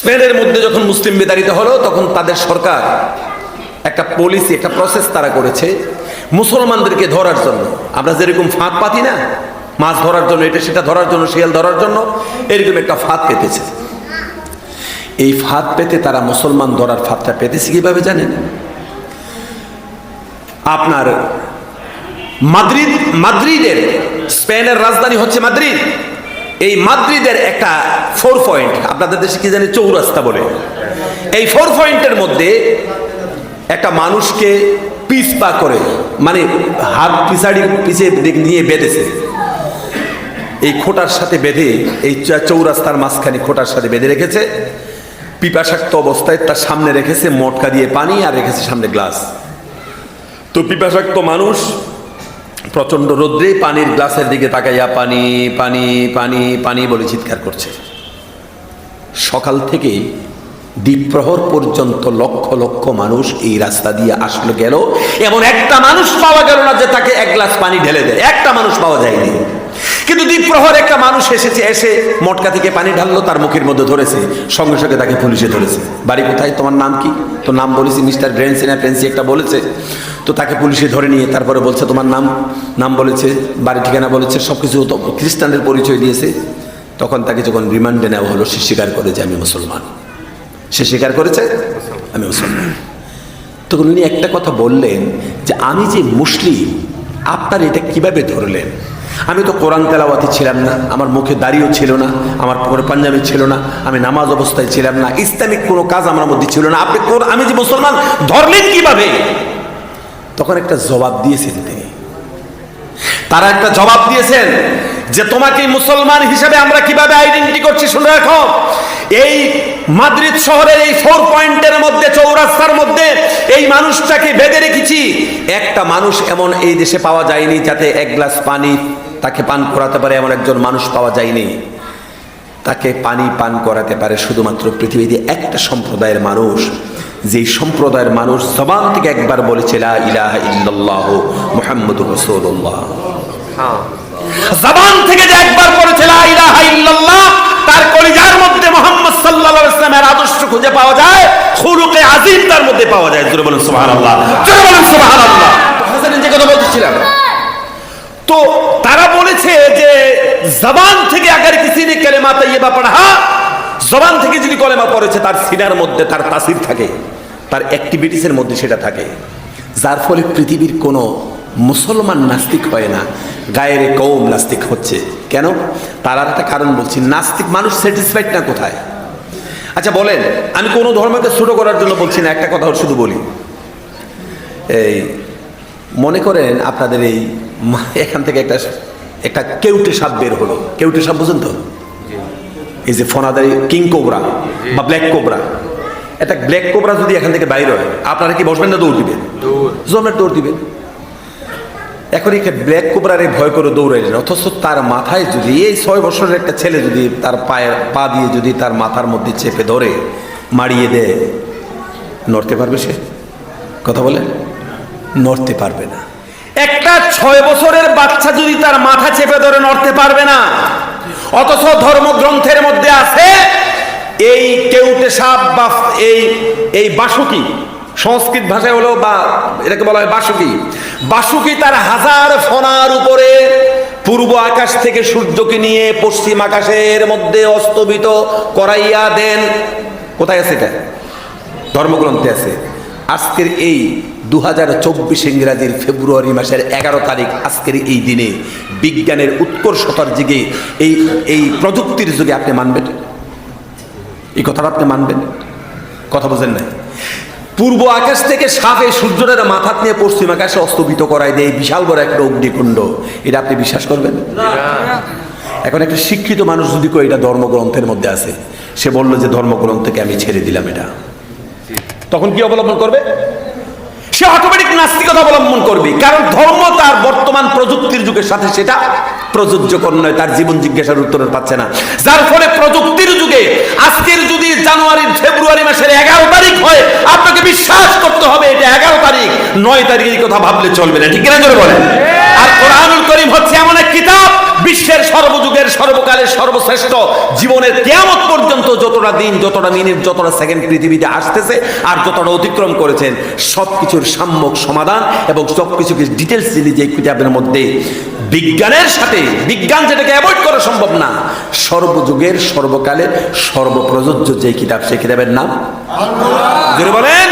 স্পেনের মধ্যে যখন মুসলিম বিতাড়িত হলো, তখন তাদের সরকার একটা পলিসি একটা প্রসেস তারা করেছে মুসলমানদেরকে ধরার জন্য। আমরা যেরকম ফাঁদ পাতি না, মাছ ধরার জন্য, এটা সেটা ধরার জন্য, শিয়াল ধরার জন্য, এরকম একটা ফাঁদ পেতেছে। এই ফাঁদ পেতে তারা মুসলমান ধরার ফাঁদটা পেতেছে কীভাবে জানেন? আপনার মাদ্রিদ, মাদ্রিদের, স্পেনের রাজধানী হচ্ছে মাদ্রিদ। এই মাদ্রিদের একটা ফোর পয়েন্ট আপনাদের দেশে কি জানি চৌরাস্তা বলে। এই ফোর পয়েন্টের মধ্যে একটা মানুষকে পিস পা করে মানে হাত পিছাড়ি পিছে নিয়ে বেঁধেছে। এই খোটার সাথে বেঁধে, এই চৌরাস্তার মাঝখানে খোটার সাথে বেঁধে রেখেছে। পিপাসাক্ত অবস্থায় তার সামনে রেখেছে মটকা দিয়ে পানি আর রেখেছে সামনে গ্লাস। তো পিপাসাক্ত মানুষ প্রচণ্ড রোদ্রে পানির গ্লাসের দিকে তাকাইয়া পানি পানি পানি পানি বলে চিৎকার করছে। সকাল থেকে দ্বীপ্রহর পর্যন্ত লক্ষ লক্ষ মানুষ এই রাস্তা দিয়ে আসলো গেল। এমন একটা মানুষ পাওয়া গেল না যে তাকে এক গ্লাস পানি ঢেলে দেয়। একটা মানুষ পাওয়া যায়নি। কিন্তু দ্বীপ্রহর একটা মানুষ এসেছে, এসে মটকা থেকে পানি ঢাললো, তার মুখের মধ্যে ধরেছে, সঙ্গে সঙ্গে তাকে পুলিশে ধরেছে। বাড়ি কোথায়? তোমার নাম কি? তো নাম বলেছি, মিস্টার ব্রেন্সি না ফ্রেন্সি একটা বলেছে। তো তাকে পুলিশে ধরে নিয়ে তারপরে বলছে, তোমার নাম? নাম বলেছে, বাড়ি ঠিকানা বলেছে সব কিছু খ্রিস্টানদের পরিচয় দিয়েছে। তখন তাকে যখন রিমান্ডে নেওয়া হলো, সে স্বীকার করে যে আমি মুসলমান। সে স্বীকার করেছে, আমি মুসলমান। তখন উনি একটা কথা বললেন যে, আমি যে মুসলিম, আপনার এটা কীভাবে ধরলেন? আমি তো কোরআন তেলাওয়াতে ছিলাম না, আমার মুখে দাড়িও ছিল না, আমার পরে পাঞ্জাবি ছিল না, আমি নামাজ অবস্থায় ছিলাম না, ইসলামিক কোনো কাজ আমার মধ্যে ছিল না। আপনি আমি যে মুসলমান, ধরলেন কীভাবে? তখন একটা জবাব দিয়েছেন তিনি। তারা একটা জবাব দিয়েছেন যে তোমাকে মুসলমান হিসেবে আমরা কীভাবে আইডেন্টি করছি, শুনে রাখো। এই মাদ্রিদ শহরের এই ফোর পয়েন্টের মধ্যে, চৌরাস্তার মধ্যে এই মানুষটাকে বেঁধে রেখেছি। একটা মানুষ এমন এই দেশে পাওয়া যায়নি যাতে এক গ্লাস পানি তাকে পান করাতে পারে এমন একজন মানুষ পাওয়া যায়নি। তাকে পানি পান করাতে পারে শুধুমাত্র পৃথিবীতে একটা সম্প্রদায়ের মানুষ। যেই সম্প্রদায়ের মানুষ জবান থেকে একবার বলেছে ইল্লাল্লাহ মুহাম্মদুর জবান থেকে যে একবার বলেছে ইল্লাল্লাহ তার কলিজার মধ্যে মোহাম্মদ আদর্শ খুঁজে পাওয়া যায় খুলুকে আজিম তার মধ্যে পাওয়া যায়। জোরে বলেন সুবহানাল্লাহ। জোরে বলেন সুবহানাল্লাহ। হাসান যে কথা বলতেছিলাম। তো বলেছে যে, জবান থেকে আগার কিসি নে কালেমা তৈয়বা পড়া? জবান থেকে যিনি কলেমা পড়েছে তার সিনার মধ্যে তার তাসির থাকে, তার অ্যাক্টিভিটিসের মধ্যে সেটা থাকে। যার ফলে পৃথিবীর কোনো মুসলমান নাস্তিক হয় না, গায়ের কৌম নাস্তিক হচ্ছে। কেন? তার আর একটা কারণ বলছি, নাস্তিক মানুষ স্যাটিসফাইড না কোথায়? আচ্ছা বলেন, আমি কোনো ধর্মকে ছোট করার জন্য বলছি না, একটা কথা শুধু বলি। এই, মনে করেন আপনাদের এই এখান থেকে একটা একটা কেউটে সাপ বের হলো। কেউটে সাপ বুঝেন তো? এই যে ফোনাদারি কিং কোবরা বা ব্ল্যাক কোবরা। একটা ব্ল্যাক কোবরা যদি এখান থেকে বাইরে হয় আপনারা কি বসবেন না দৌড় দিবেন? জমের দৌড় দিবেন। এখন এই ব্ল্যাক কোবরারে ভয় করে দৌড়াইলেন অথচ তার মাথায় যদি এই ছয় বছরের একটা ছেলে যদি তার পায়ের পা দিয়ে যদি তার মাথার মধ্যে চেপে ধরে মারিয়ে দেয় নড়তে পারবে সে? কথা বলে নড়তে পারবে না। একটা ছয় বছরের বাচ্চা যদি তার মাথা চেপে ধরে নড়তে পারবে না, অথচ ধর্মগ্রন্থের মধ্যে আছে, এই কেউটে সাপ বা এই এই বাসুকি, সংস্কৃত ভাষায় হলো বা এটাকে বলা হয় বাসুকি বাসুকি তার হাজার ফনার উপরে পূর্ব আকাশ থেকে সূর্যকে নিয়ে পশ্চিম আকাশের মধ্যে অস্তবিত করাইয়া দেন। কোথায় আছে এটা? ধর্মগ্রন্থে আছে। আজকের এই দু হাজার চব্বিশ ইংরাজির ফেব্রুয়ারি মাসের এগারো তারিখ আজকের এই দিনে বিজ্ঞানের উৎকর্ষতার যুগে, এই এই প্রযুক্তির যুগে আপনি মানবেন। এই কথাটা আপনি মানবেন। কথা বোঝেন নাই? পূর্ব আকাশ থেকে সাপে সূর্যের মাথা নিয়ে পশ্চিম আকাশে অস্তবিত করায় দেয় বিশাল বড় একটা অগ্নিকুণ্ড এটা আপনি বিশ্বাস করবেন? এখন একটা শিক্ষিত মানুষ যদি কয় এটা ধর্মগ্রন্থের মধ্যে আছে, সে বলল যে ধর্মগ্রন্থকে আমি ছেড়ে দিলাম এটা। তখন কি অবলম্বন করবে? সে অটোমেটিক নাস্তিকতা অবলম্বন করবে। কারণ ধর্ম তার বর্তমান প্রযুক্তির যুগের সাথে সেটা প্রযোজ্যকর নয়, তার জীবন জিজ্ঞাসার উত্তর পাচ্ছে না। যার ফলে প্রযুক্তির যুগে, আজকের যদি জানুয়ারি, ফেব্রুয়ারি মাসের এগারো তারিখ হয়, আপনাকে বিশ্বাস করতে হবে এটা এগারো তারিখ। নয় তারিখের কথা ভাবলে চলবে না, ঠিক কিনা বলেন? আর কোরআনুল করিম হচ্ছে এমন এক কিতাব, বিশ্বের সর্বযুগের সর্বকালের সর্বশ্রেষ্ঠ। জীবনের কেয়ামত পর্যন্ত যতটা দিন, যতটা মিনিট, যতটা সেকেন্ড পৃথিবীতে আসতেছে আর যতটা অতিক্রম করেছেন সব কিছুর সাম্যক সমাধান এবং সব কিছুকে ডিটেলস দিলি যে কিতাবের মধ্যে বিজ্ঞানের সাথে, বিজ্ঞান যেটাকে অ্যাভয়েড করা সম্ভব না, সর্বযুগের সর্বকালের সর্বপ্রযোজ্য যে কিতাব, সেই কিতাবের নাম? বলেন।